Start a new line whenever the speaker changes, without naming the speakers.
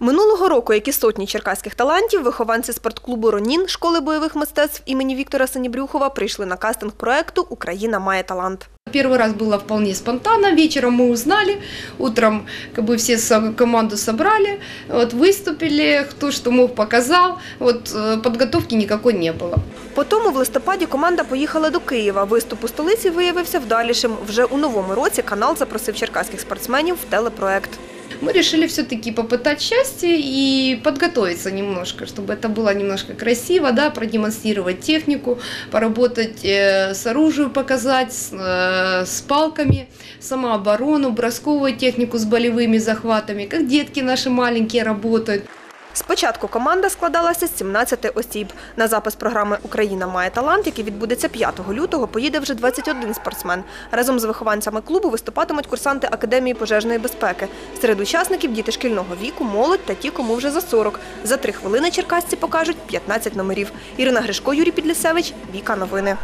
Минулого року, як і сотні черкаських талантів, вихованці спортклубу Ронін школи бойових мистецтв імені Віктора Синібрюхова прийшли на кастинг проекту Україна має талант.
Первый раз было вполне спонтанно. Вечером мы узнали, утром как бы все со- команду собрали, вот, выступили, кто что мог показал. Вот, э, подготовки никакой не было.
По тому в листопаді команда поїхала до Києва. Виступ у столиці виявився вдалішим. Вже у новому році канал запросив черкаських спортсменів в телепроект.
Мы решили все-таки попытать счастье и подготовиться немножко, чтобы это было немножко красиво, да, продемонстрировать технику, поработать э, с оружием, показать, с, э, с палками, самооборону, бросковую технику с болевыми захватами, как детки наши маленькие работают.
Спочатку команда складалася з 17 осіб. На запис програми Україна має талант, який відбудеться 5 лютого, поїде вже 21 спортсмен. Разом з вихованцями клубу виступатимуть курсанти Академії пожежної безпеки. Серед учасників діти шкільного віку, молодь та ті, кому вже за 40. За три хвилини черкасці покажуть 15 номерів. Ірина Гришко, Юрій Підлісевич, Віка Новини.